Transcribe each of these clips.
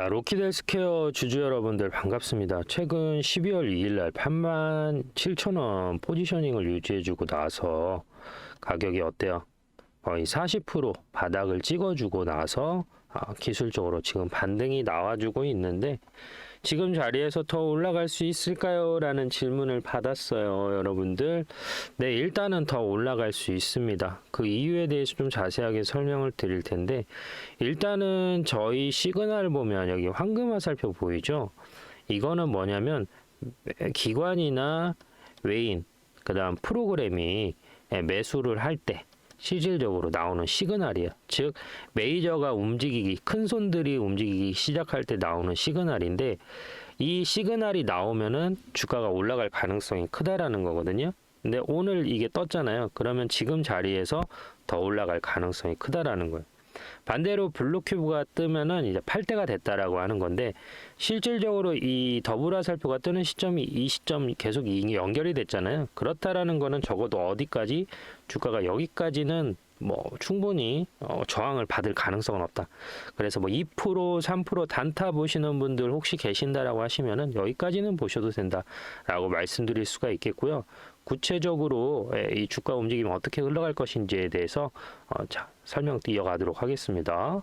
자, 로키델스케어 주주 여러분들 반갑습니다. 최근 12월 2일 날 8만 7천 원 포지셔닝을 유지해주고 나서 가격이 어때요? 거의 40% 바닥을 찍어주고 나서 아, 기술적으로 지금 반등이 나와주고 있는데 지금 자리에서 더 올라갈 수 있을까요? 라는 질문을 받았어요, 여러분들. 네, 일단은 더 올라갈 수 있습니다. 그 이유에 대해서 좀 자세하게 설명을 드릴 텐데, 일단은 저희 시그널 보면 여기 황금 화살표 보이죠? 이거는 뭐냐면, 기관이나 외인, 그 다음 프로그램이 매수를 할 때, 실질적으로 나오는 시그널이에요. 즉 메이저가 움직이기 큰 손들이 움직이기 시작할 때 나오는 시그널인데 이 시그널이 나오면은 주가가 올라갈 가능성이 크다라는 거거든요. 근데 오늘 이게 떴잖아요. 그러면 지금 자리에서 더 올라갈 가능성이 크다라는 거예요. 반대로 블루큐브가 뜨면은 이제 팔 때가 됐다라고 하는 건데 실질적으로 이 더블 화살표가 뜨는 시점이 이 시점 계속 이게 연결이 됐잖아요. 그렇다라는 거는 적어도 어디까지 주가가 여기까지는 뭐 충분히 어, 저항을 받을 가능성은 없다. 그래서 뭐 2% 3% 단타 보시는 분들 혹시 계신다라고 하시면은 여기까지는 보셔도 된다라고 말씀드릴 수가 있겠고요. 구체적으로 예, 이 주가 움직임이 어떻게 흘러갈 것인지에 대해서 어, 자, 설명 이어가도록 하겠습니다. 자,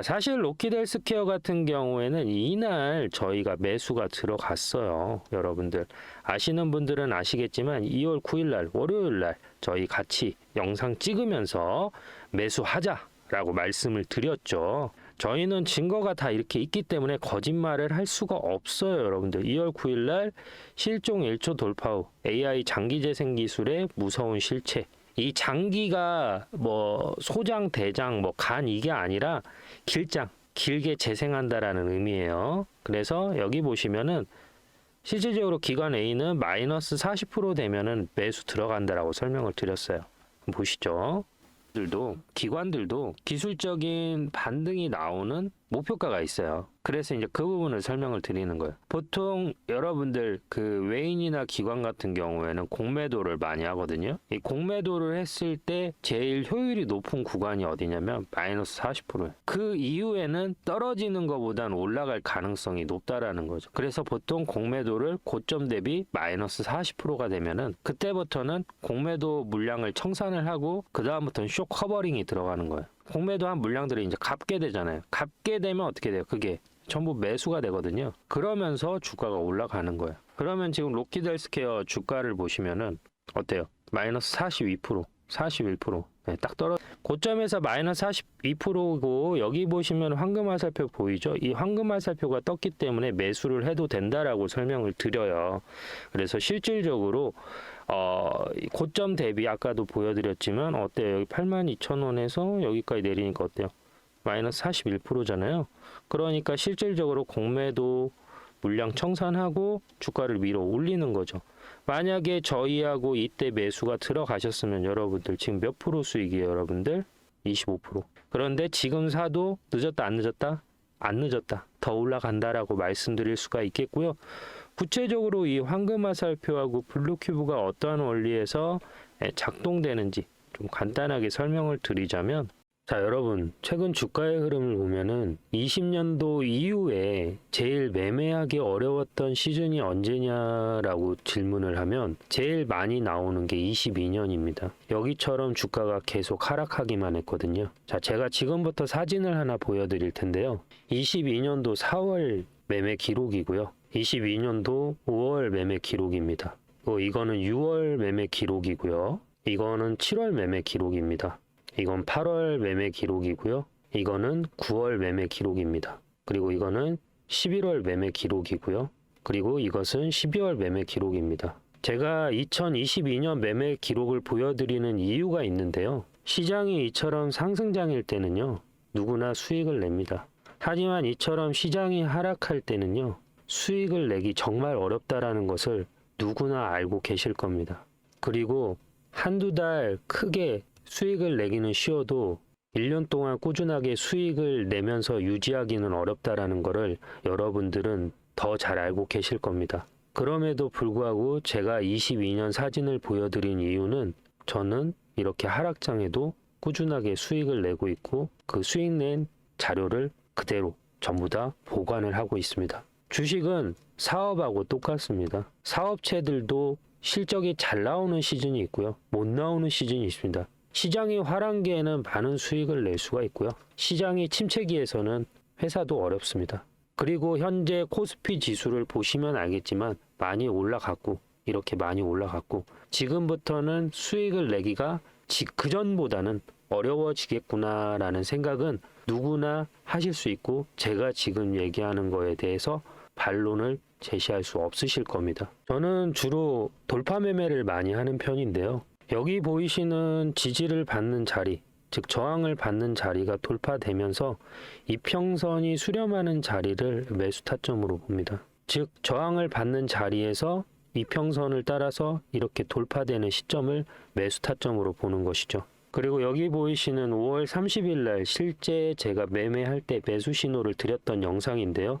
사실 로키델스케어 같은 경우에는 이날 저희가 매수가 들어갔어요. 여러분들 아시는 분들은 아시겠지만 2월 9일 날 월요일 날 저희 같이 영상 찍으면서 매수하자라고 말씀을 드렸죠. 저희는 증거가 다 이렇게 있기 때문에 거짓말을 할 수가 없어요, 여러분들. 2월 9일 날 실종 1초 돌파 후 AI 장기 재생 기술의 무서운 실체. 이 장기가 뭐 소장, 대장, 뭐 간 이게 아니라 길장, 길게 재생한다라는 의미예요. 그래서 여기 보시면은 실질적으로 기관 A는 마이너스 40% 되면은 매수 들어간다라고 설명을 드렸어요. 보시죠. 들도 기관들도 기술적인 반등이 나오는 목표가가 있어요. 그래서 이제 그 부분을 설명을 드리는 거예요. 보통 여러분들 그 외인이나 기관 같은 경우에는 공매도를 많이 하거든요. 이 공매도를 했을 때 제일 효율이 높은 구간이 어디냐면 마이너스 40%예요. 그 이후에는 떨어지는 것보단 올라갈 가능성이 높다라는 거죠. 그래서 보통 공매도를 고점 대비 마이너스 40%가 되면은 그때부터는 공매도 물량을 청산을 하고 그 다음부터는 쇼 커버링이 들어가는 거예요. 공매도 한 물량들이 이제 갚게 되잖아요. 갚게 되면 어떻게 돼요? 그게 전부 매수가 되거든요. 그러면서 주가가 올라가는 거예요. 그러면 지금 로키델스케어 주가를 보시면은 어때요? 마이너스 42%, 41%. 네, 딱 떨어. 고점에서 마이너스 42%고 여기 보시면 황금 화살표 보이죠? 이 황금 화살표가 떴기 때문에 매수를 해도 된다라고 설명을 드려요. 그래서 실질적으로 어, 이 고점 대비 아까도 보여드렸지만 어때요? 여기 82,000원에서 여기까지 내리니까 어때요? 마이너스 41%잖아요. 그러니까 실질적으로 공매도 물량 청산하고 주가를 밀어 올리는 거죠. 만약에 저희하고 이때 매수가 들어가셨으면 여러분들 지금 몇 프로 수익이에요, 여러분들? 25%. 그런데 지금 사도 늦었다, 안 늦었다? 안 늦었다. 더 올라간다라고 말씀드릴 수가 있겠고요. 구체적으로 이 황금 화살표하고 블루 큐브가 어떠한 원리에서 작동되는지 좀 간단하게 설명을 드리자면 자, 여러분, 최근 주가의 흐름을 보면은 20년도 이후에 제일 매매하기 어려웠던 시즌이 언제냐라고 질문을 하면 제일 많이 나오는 게 22년입니다. 여기처럼 주가가 계속 하락하기만 했거든요. 자, 제가 지금부터 사진을 하나 보여드릴 텐데요. 22년도 4월 매매 기록이고요. 22년도 5월 매매 기록입니다. 어, 이거는 6월 매매 기록이고요. 이거는 7월 매매 기록입니다. 이건 8월 매매 기록이고요. 이거는 9월 매매 기록입니다. 그리고 이거는 11월 매매 기록이고요. 그리고 이것은 12월 매매 기록입니다. 제가 2022년 매매 기록을 보여드리는 이유가 있는데요. 시장이 이처럼 상승장일 때는요, 누구나 수익을 냅니다. 하지만 이처럼 시장이 하락할 때는요, 수익을 내기 정말 어렵다라는 것을 누구나 알고 계실 겁니다. 그리고 한두 달 크게 수익을 내기는 쉬워도 1년 동안 꾸준하게 수익을 내면서 유지하기는 어렵다라는 것을 여러분들은 더 잘 알고 계실 겁니다. 그럼에도 불구하고 제가 22년 사진을 보여드린 이유는 저는 이렇게 하락장에도 꾸준하게 수익을 내고 있고 그 수익 낸 자료를 그대로 전부 다 보관을 하고 있습니다. 주식은 사업하고 똑같습니다. 사업체들도 실적이 잘 나오는 시즌이 있고요. 못 나오는 시즌이 있습니다. 시장이 화랑기에는 많은 수익을 낼 수가 있고요. 시장이 침체기에서는 회사도 어렵습니다. 그리고 현재 코스피 지수를 보시면 알겠지만 많이 올라갔고 이렇게 많이 올라갔고 지금부터는 수익을 내기가 그 전보다는 어려워지겠구나라는 생각은 누구나 하실 수 있고 제가 지금 얘기하는 거에 대해서 반론을 제시할 수 없으실 겁니다. 저는 주로 돌파 매매를 많이 하는 편인데요. 여기 보이시는 지지를 받는 자리, 즉 저항을 받는 자리가 돌파되면서 이평선이 수렴하는 자리를 매수 타점으로 봅니다. 즉 저항을 받는 자리에서 이평선을 따라서 이렇게 돌파되는 시점을 매수 타점으로 보는 것이죠. 그리고 여기 보이시는 5월 30일 날 실제 제가 매매할 때 매수 신호를 드렸던 영상인데요.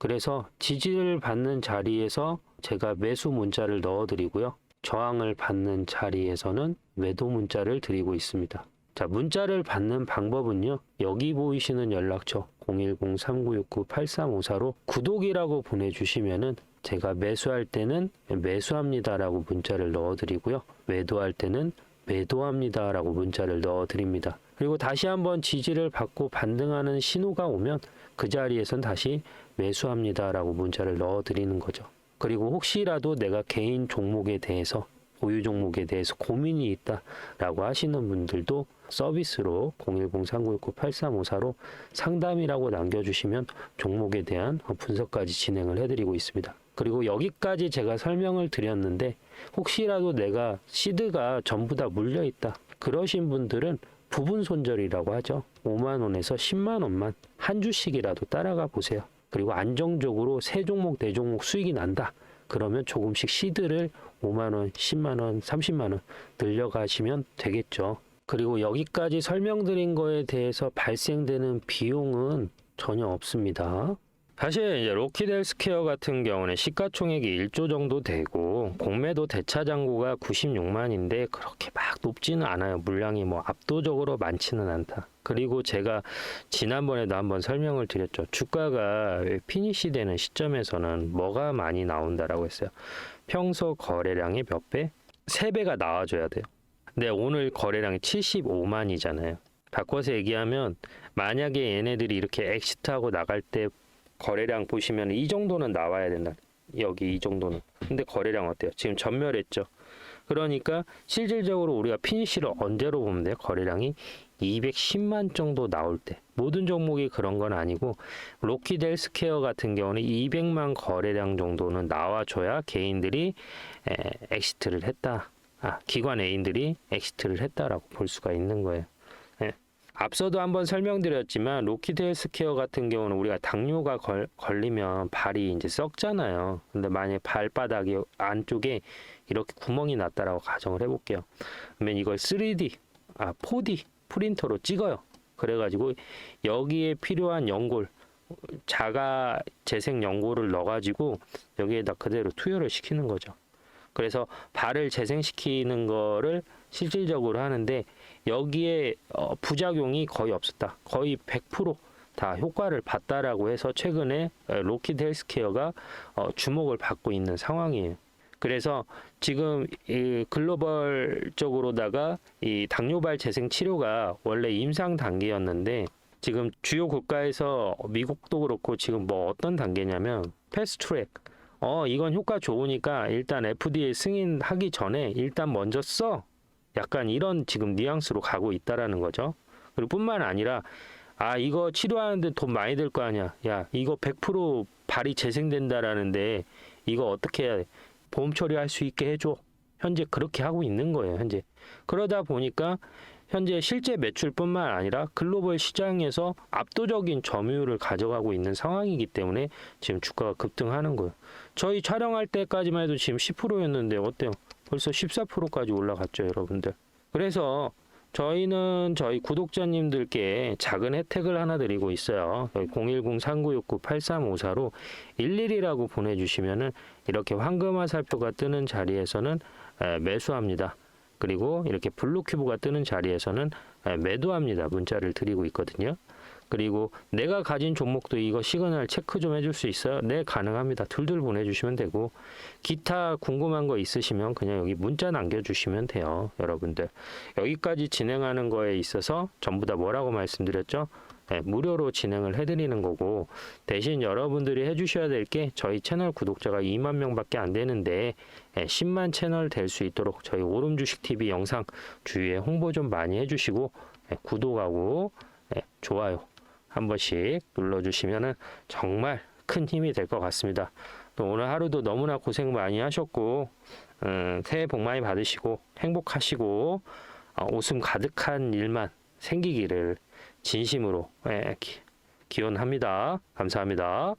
그래서 지지를 받는 자리에서 제가 매수 문자를 넣어 드리고요. 저항을 받는 자리에서는 매도 문자를 드리고 있습니다. 자, 문자를 받는 방법은요. 여기 보이시는 연락처 010-3969-8354로 구독이라고 보내주시면은 제가 매수할 때는 매수합니다라고 문자를 넣어 드리고요. 매도할 때는 매도합니다라고 문자를 넣어 드립니다. 그리고 다시 한번 지지를 받고 반등하는 신호가 오면 그 자리에선 다시 매수합니다라고 문자를 넣어 드리는 거죠. 그리고 혹시라도 내가 개인 종목에 대해서 보유 종목에 대해서 고민이 있다라고 하시는 분들도 서비스로 010-3969-8354로 상담이라고 남겨주시면 종목에 대한 분석까지 진행을 해드리고 있습니다. 그리고 여기까지 제가 설명을 드렸는데 혹시라도 내가 시드가 전부 다 물려 있다 그러신 분들은 부분 손절이라고 하죠. 5만 원에서 10만 원만 한 주씩이라도 따라가 보세요. 그리고 안정적으로 세 종목 네 종목 수익이 난다. 그러면 조금씩 시드를 5만 원, 10만 원, 30만 원 늘려가시면 되겠죠. 그리고 여기까지 설명드린 거에 대해서 발생되는 비용은 전혀 없습니다. 사실 이제 로키델스케어 같은 경우는 시가총액이 1조 정도 되고 공매도 대차 잔고가 96만인데 그렇게 막 높지는 않아요. 물량이 뭐 압도적으로 많지는 않다. 그리고 제가 지난번에도 한번 설명을 드렸죠. 주가가 피니시 되는 시점에서는 뭐가 많이 나온다라고 했어요. 평소 거래량의 몇 배? 3배가 나와줘야 돼요. 근데 오늘 거래량이 75만이잖아요. 바꿔서 얘기하면 만약에 얘네들이 이렇게 엑시트하고 나갈 때 거래량 보시면 이 정도는 나와야 된다. 여기 이 정도는. 근데 거래량 어때요? 지금 전멸했죠. 그러니까 실질적으로 우리가 피니시를 언제로 보면 돼요? 거래량이 210만 정도 나올 때. 모든 종목이 그런 건 아니고 로키드 헬스케어 같은 경우는 200만 거래량 정도는 나와줘야 개인들이 에, 엑시트를 했다. 아, 기관 애인들이 엑시트를 했다라고 볼 수가 있는 거예요. 예. 앞서도 한번 설명드렸지만 로키드 헬스케어 같은 경우는 우리가 당뇨가 걸, 걸리면 발이 이제 썩잖아요. 근데 만약에 발바닥이 안쪽에 이렇게 구멍이 났다라고 가정을 해볼게요. 그러면 이걸 3D, 아 4D 프린터로 찍어요. 그래가지고 여기에 필요한 연골, 자가 재생 연골을 넣어가지고 여기에다 그대로 투여를 시키는 거죠. 그래서 발을 재생시키는 거를 실질적으로 하는데 여기에 어, 부작용이 거의 없었다. 거의 100%다 효과를 봤다라고 해서 최근에 어, 로키드 헬스케어가 어, 주목을 받고 있는 상황이에요. 그래서 지금 이 글로벌적으로다가 이 당뇨발 재생 치료가 원래 임상 단계였는데 지금 주요 국가에서 미국도 그렇고 지금 뭐 어떤 단계냐면 패스트 트랙 어 이건 효과 좋으니까 일단 FDA 승인하기 전에 일단 먼저 써 약간 이런 지금 뉘앙스로 가고 있다라는 거죠. 그리고 뿐만 아니라 아 이거 치료하는데 돈 많이 들 거 아니야. 야 이거 100% 발이 재생된다라는데 이거 어떻게 해야 돼 보험 처리할 수 있게 해줘. 현재 그렇게 하고 있는 거예요 현재. 그러다 보니까 현재 실제 매출뿐만 아니라 글로벌 시장에서 압도적인 점유율을 가져가고 있는 상황이기 때문에 지금 주가가 급등하는 거예요. 저희 촬영할 때까지만 해도 지금 10%였는데 어때요? 벌써 14%까지 올라갔죠, 여러분들. 그래서 저희는 저희 구독자님들께 작은 혜택을 하나 드리고 있어요. 010-3969-8354로 11이라고 보내주시면은 이렇게 황금 화 살표가 뜨는 자리에서는 에, 매수합니다. 그리고 이렇게 블루 큐브가 뜨는 자리에서는 에, 매도합니다. 문자를 드리고 있거든요. 그리고 내가 가진 종목도 이거 시그널 체크 좀 해줄 수 있어요? 네, 가능합니다. 둘둘 보내주시면 되고 기타 궁금한 거 있으시면 그냥 여기 문자 남겨주시면 돼요. 여러분들 여기까지 진행하는 거에 있어서 전부 다 뭐라고 말씀드렸죠? 네, 무료로 진행을 해드리는 거고 대신 여러분들이 해주셔야 될 게 저희 채널 구독자가 2만 명밖에 안 되는데 예, 10만 채널 될 수 있도록 저희 오름 주식 TV 영상 주위에 홍보 좀 많이 해주시고 예, 구독하고 예, 좋아요 한 번씩 눌러주시면은 정말 큰 힘이 될 것 같습니다. 또 오늘 하루도 너무나 고생 많이 하셨고 음, 새해 복 많이 받으시고 행복하시고 어, 웃음 가득한 일만 생기기를 진심으로 예, 기, 기원합니다. 감사합니다.